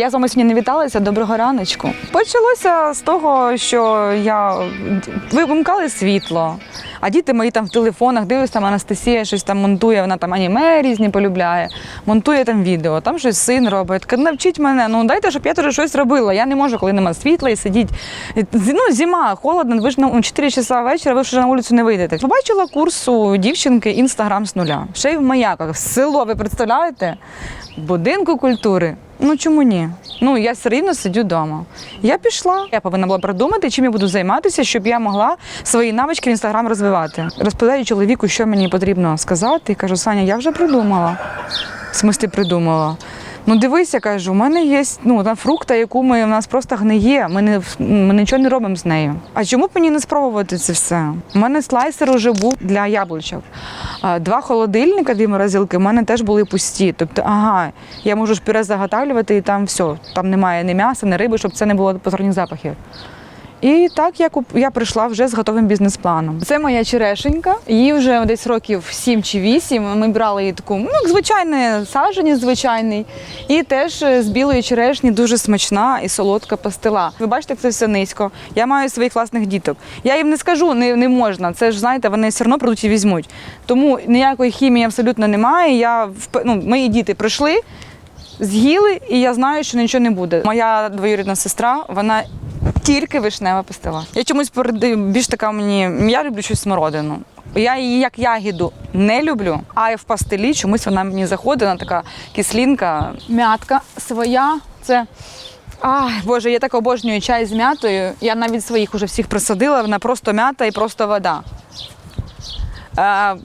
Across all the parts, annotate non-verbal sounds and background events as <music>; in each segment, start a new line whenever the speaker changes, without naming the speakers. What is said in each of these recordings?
Я з вами сьогодні не віталася. Доброго раночку. Почалося з того, що я вимкали світло, а діти мої там в телефонах дивляться, там Анастасія щось там монтує, вона там аніме різні полюбляє, монтує там відео, там щось син робить. Каже, навчіть мене, ну дайте, щоб я теж щось робила. Я не можу, коли нема світла і сидіть. Ну, зима, холодно, ви ж на 4 часа вечора, ви вже на вулицю не вийдете. Побачила курс у дівчинки інстаграм з нуля. Ще й в маяках. Село, ви представляєте? Будинку культури. Ну чому ні? Ну я все рівно сидю вдома. Я пішла. Я повинна була продумати, чим я буду займатися, щоб я могла свої навички в інстаграм розвивати. Розповідаю чоловіку, що мені потрібно сказати, і кажу, Саня, я вже придумала. В смислі придумала. Ну дивися, кажу, у мене є ну, та фрукта, яку ми у нас просто гниє. Ми не ми нічого не робимо з нею. А чому б мені не спробувати це все? У мене слайсер уже був для яблучок. Два холодильника, дві морозилки, в мене теж були пусті. Тобто, ага, я можу ж пюре заготавлювати, і там все. Там немає ні м'яса, ні риби, щоб це не було посторонніх запахів. І так я куп... я прийшла вже з готовим бізнес-планом. Це моя черешенька. Їй вже десь років 7 чи 8. Ми брали її таку, ну, як звичайний звичайний. І теж е, з білої черешні дуже смачна і солодка пастила. Ви бачите, це все низько. Я маю своїх власних діток. Я їм не скажу, не, не можна. Це ж знаєте, вони все одно прийдуть візьмуть. Тому ніякої хімії абсолютно немає. Я ну, мої діти прийшли. З'їли, і я знаю, що нічого не буде. Моя двоюрідна сестра, вона тільки вишнева пастила. Я чомусь передаю більш така мені. Я люблю щось смородину. Я її як ягіду не люблю, а в пастилі чомусь вона мені заходить, вона така кислінка. М'ятка своя. Це. Ай, Боже, я так обожнюю чай з м'ятою. Я навіть своїх уже всіх присадила, вона просто м'ята і просто вода.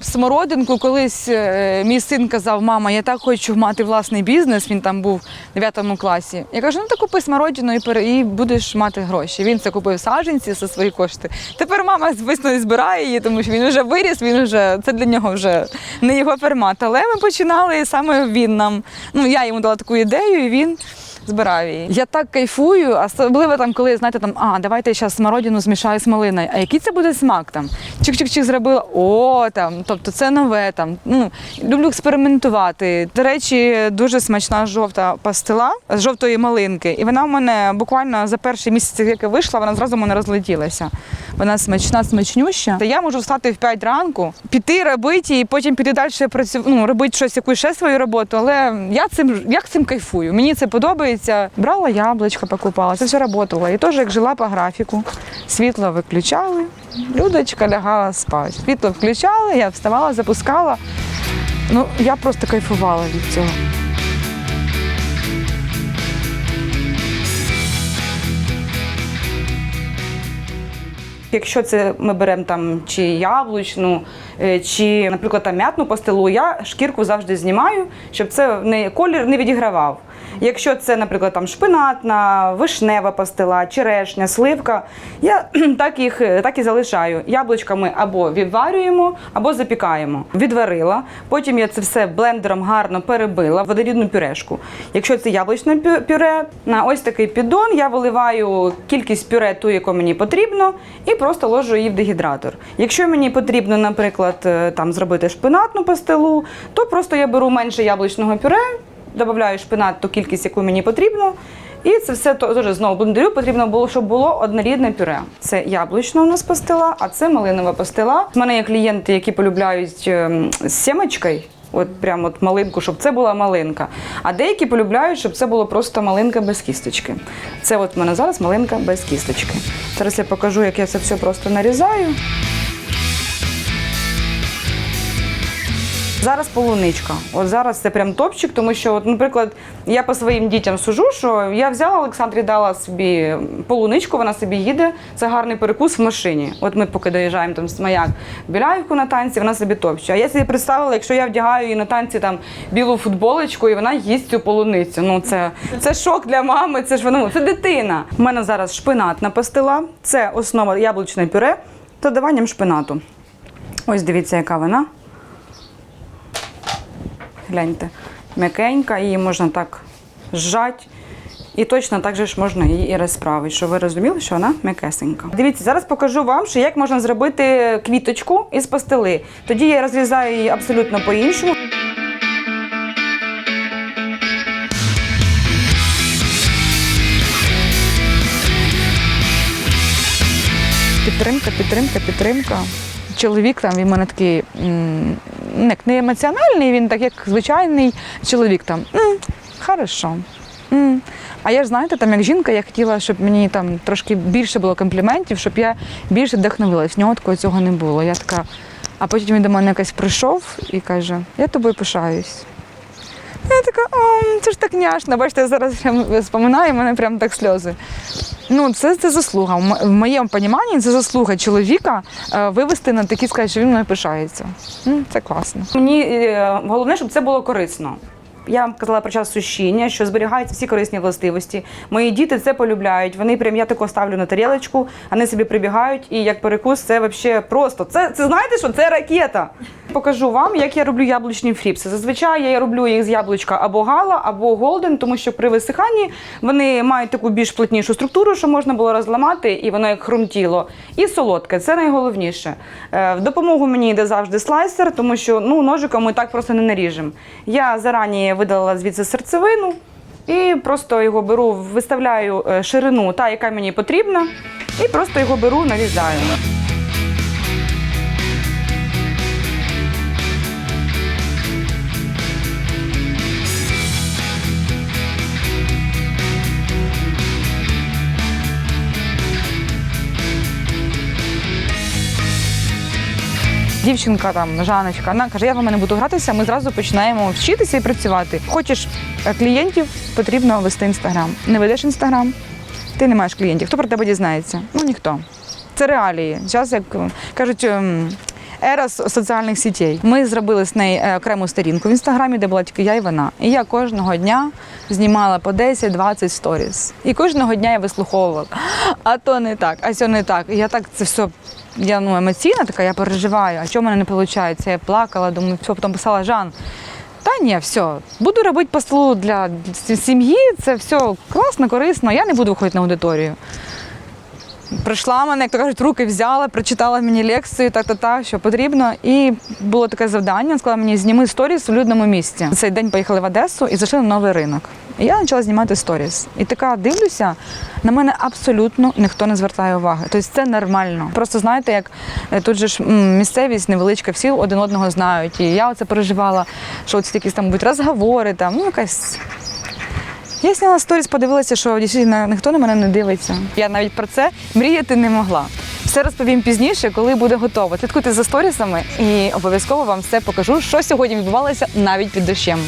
Смородинку колись е, мій син казав, мама, я так хочу мати власний бізнес. Він там був в 9 класі. Я кажу, ну то купи смородину і, і будеш мати гроші. Він це купив саджанці за свої кошти. Тепер мама звісно збирає її, тому що він вже виріс, він вже це для нього вже не його фермат. Але ми починали саме він нам. Ну я йому дала таку ідею, і він. Збирав її. Я так кайфую, особливо там, коли знаєте, там а давайте я зараз смородину змішаю з малиною. А який це буде смак там? Чик-чик-чик зробила. О, там, тобто це нове там. Ну люблю експериментувати. До речі, дуже смачна жовта пастила з жовтої малинки. І вона в мене буквально за перший місяць, як я вийшла, вона зразу в мене розлетілася. Вона смачна, смачнюща. Та я можу встати в 5 ранку, піти робити і потім піти далі працювати, ну, робити щось, якусь ще свою роботу. Але я цим я цим кайфую. Мені це подобається. Брала яблучко, покупала, це все працювало. І теж як жила по графіку. Світло виключали, Людочка лягала спати. Світло включали, я вставала, запускала. Ну, я просто кайфувала від цього. Якщо це ми беремо там чи яблучну, е, чи, наприклад, там м'ятну пастилу, я шкірку завжди знімаю, щоб це не колір не відігравав. Якщо це, наприклад, там шпинатна, вишнева пастила, черешня, сливка, я <clears throat> так їх так і залишаю. Яблучка ми або відварюємо, або запікаємо. Відварила. Потім я це все блендером гарно перебила в водорідну пюрешку. Якщо це яблучне пю- пюре, на ось такий піддон я виливаю кількість пюре, ту, яку мені потрібно, і просто ложу її в дегідратор. Якщо мені потрібно, наприклад, е, там зробити шпинатну пастилу, то просто я беру менше яблучного пюре, додаю шпинат ту кількість, яку мені потрібно. І це все теж знову блендерю. Потрібно було, щоб було однорідне пюре. Це яблучна у нас пастила, а це малинова пастила. У мене є клієнти, які полюбляють ем, з сімочкою. От прям от малинку, щоб це була малинка. А деякі полюбляють, щоб це було просто малинка без кісточки. Це от в мене зараз малинка без кісточки. Зараз я покажу, як я це все просто нарізаю. Зараз полуничка. От зараз це прям топчик, тому що, от, наприклад, я по своїм дітям сужу, що я взяла Олександрі, дала собі полуничку, вона собі їде. Це гарний перекус в машині. От ми поки доїжджаємо там з маяк біляївку на танці, вона собі топче. А я собі представила, якщо я вдягаю її на танці там білу футболочку, і вона їсть цю полуницю. Ну це, це шок для мами, це ж воно, це дитина. У мене зараз шпинатна пастила, це основа яблучне пюре з додаванням шпинату. Ось дивіться, яка вона гляньте, м'якенька, її можна так зжати. І точно так же ж можна її і розправити, щоб ви розуміли, що вона м'якесенька. Дивіться, зараз покажу вам, що як можна зробити квіточку із пастили. Тоді я розрізаю її абсолютно по-іншому. Підтримка, підтримка, підтримка. Чоловік там він мене такий не, не емоціональний, він так як звичайний чоловік там. «М, хорошо. М». А я ж знаєте, там як жінка, я хотіла, щоб мені там трошки більше було компліментів, щоб я більше вдохновилась. В нього такого цього не було. Я така, а потім він до мене якось прийшов і каже: Я тобою пишаюсь. Я така, о, це ж так няшно. Бачите, я зараз прям споминаю, в мене прям так сльози. Ну, це, це заслуга. В моєму розумінні це заслуга чоловіка е, вивести на такі сказати, що він мною пишається. Це класно.
Мені е, головне, щоб це було корисно. Я вам казала про час сушіння, що зберігаються всі корисні властивості. Мої діти це полюбляють. Вони прям я тако ставлю на тарілочку, вони собі прибігають, і як перекус це взагалі просто. Це, це знаєте що? Це ракета. Покажу вам, як я роблю яблучні фріпси. Зазвичай я роблю їх з яблучка або гала, або голден, тому що при висиханні вони мають таку більш плотнішу структуру, що можна було розламати, і воно як хрумтіло. І солодке, це найголовніше. Е, В допомогу мені йде завжди слайсер, тому що ну, ножиком ми так просто не наріжемо. Я зарані видалила звідси серцевину і просто його беру, виставляю е, ширину, та, яка мені потрібна, і просто його беру, нарізаю.
Дівчинка там, Жаночка, вона каже, я в мене буду гратися, ми зразу починаємо вчитися і працювати. Хочеш е, клієнтів, потрібно вести інстаграм. Не ведеш інстаграм, ти не маєш клієнтів. Хто про тебе дізнається? Ну ніхто. Це реалії. Зараз, як е, кажуть, ем, ера соціальних сітей. Ми зробили з неї е, окрему сторінку в інстаграмі, де була тільки я і вона. І я кожного дня знімала по 10-20 сторіс. І кожного дня я вислуховувала. А то не так, а сьо не так. І я так це все. Я ну, емоційна така, я переживаю, а чого в мене не виходить? Я плакала, думаю, все, потім писала Жан. Та ні, все, буду робити по столу для сім'ї, це все класно, корисно, я не буду виходити на аудиторію. Прийшла мене, як то кажуть, руки взяла, прочитала мені лекцію, та-та-та, що потрібно. І було таке завдання, сказала мені, зніми сторіс у людному місці. Цей день поїхали в Одесу і зайшли на новий ринок. Я почала знімати сторіс. І така дивлюся, на мене абсолютно ніхто не звертає уваги. Тобто це нормально. Просто знаєте, як е, тут же ж місцевість невеличка, всі один одного знають. І я оце переживала, що ці якісь там будуть розговори, там, ну якась я зняла сторіс, подивилася, що дійсно ніхто на мене не дивиться. Я навіть про це мріяти не могла. Все розповім пізніше, коли буде готово. Слідкуйте за сторісами і обов'язково вам все покажу, що сьогодні відбувалося навіть під дощем.